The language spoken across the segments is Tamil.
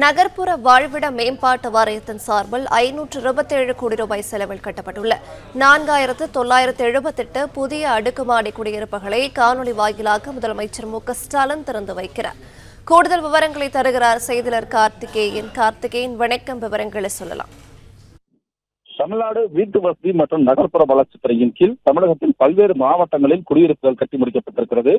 நகர்ப்புற வாழ்விட மேம்பாட்டு வாரியத்தின் சார்பில் ஐநூற்று இருபத்தேழு கோடி ரூபாய் செலவில் கட்டப்பட்டுள்ள நான்காயிரத்து தொள்ளாயிரத்து எழுபத்தெட்டு புதிய அடுக்குமாடி குடியிருப்புகளை காணொலி வாயிலாக முதலமைச்சர் மு க ஸ்டாலின் திறந்து வைக்கிறார். கூடுதல் விவரங்களை தருகிறார் செய்தியாளர் கார்த்திகேயன். கார்த்திகேயன் வணக்கம். விவரங்களை சொல்லலாம். தமிழ்நாடு வீட்டு வசதி மற்றும் நகர்ப்புற வளர்ச்சித் துறையின் கீழ் தமிழகத்தின் பல்வேறு மாவட்டங்களில் குடியிருப்புகள் கட்டி முடிக்கப்பட்டிருக்கிறது.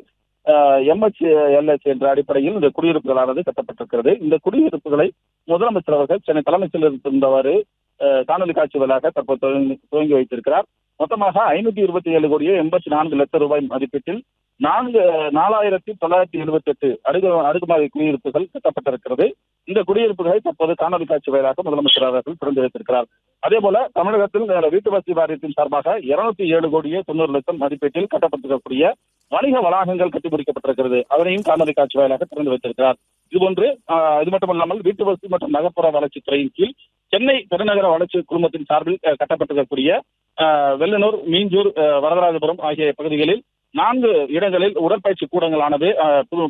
எம்எச்எல்எச் என்ற அடிப்படையில் இந்த குடியிருப்புகளானது கட்டப்பட்டிருக்கிறது. இந்த குடியிருப்புகளை முதலமைச்சர் அவர்கள் சென்னை தலைமைச் இருந்தவாறு காணொலி காட்சி வழியாக தற்போது துவங்கி- வைத்திருக்கிறார். மொத்தமாக ஐநூத்தி இருபத்தி ஏழு கோடியே எண்பத்தி நான்கு லட்சம் ரூபாய் மதிப்பீட்டில் நான்கு நாலாயிரத்தி தொள்ளாயிரத்தி எழுபத்தி எட்டு அடுக்கு அடுக்குமாறி குடியிருப்புகள் கட்டப்பட்டிருக்கிறது. இந்த குடியிருப்புகளை தற்போது காணொலி காட்சி வாயிலாக முதலமைச்சர் அவர்கள் திறந்து வைத்திருக்கிறார். அதே போல தமிழகத்தில் வீட்டு வசதி வாரியத்தின் சார்பாக இருநூத்தி ஏழு கோடியே தொண்ணூறு லட்சம் மதிப்பீட்டில் கட்டப்பட்டிருக்கக்கூடிய வணிக வளாகங்கள் கட்டிபிடிக்கப்பட்டிருக்கிறது அதனையும் காணொலி காட்சி வாயிலாக திறந்து வைத்திருக்கிறார். இதுபோன்று அஹ், இது மட்டுமல்லாமல் வீட்டு வசதி மற்றும் நகர்ப்புற வளர்ச்சி துறையின் கீழ் சென்னை பெருநகர வளர்ச்சி குழுமத்தின் சார்பில் கட்டப்பட்டிருக்கக்கூடிய அஹ், வெள்ளனூர் மீஞ்சூர் அஹ், வரதராஜபுரம் ஆகிய பகுதிகளில் நான்கு இடங்களில் உடற்பயிற்சி கூடங்களானது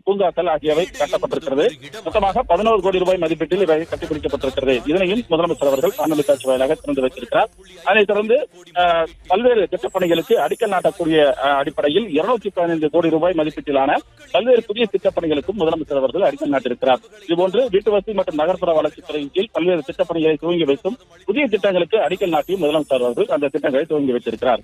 பூங்காக்கள் ஆகியவை கட்டப்பட்டிருக்கிறது. மொத்தமாக பதினோரு கோடி ரூபாய் மதிப்பீட்டில் இவை கட்டிப்பிடிக்கப்பட்டிருக்கிறது. இதனையும் முதலமைச்சர் அவர்கள் காணொலி காட்சி வாயிலாக திறந்து வைத்திருக்கிறார். அதனைத் தொடர்ந்து அஹ், பல்வேறு திட்டப்பணிகளுக்கு அடிக்கல் நாட்டக்கூடிய அஹ், அடிப்படையில் இருநூத்தி பதினைந்து கோடி ரூபாய் மதிப்பீட்டிலான பல்வேறு புதிய திட்டப்பணிகளுக்கும் முதலமைச்சர் அவர்கள் அடிக்கல் நாட்டிருக்கிறார் இதுபோன்று வீட்டு வசதி மற்றும் நகர்ப்புற வளர்ச்சித் துறையின் கீழ் பல்வேறு திட்டப்பணிகளை துவங்கி வைத்தும் புதிய திட்டங்களுக்கு அடிக்கல் நாட்டியும் முதலமைச்சர் அவர்கள் அந்த திட்டங்களை துவங்கி வைத்திருக்கிறார்.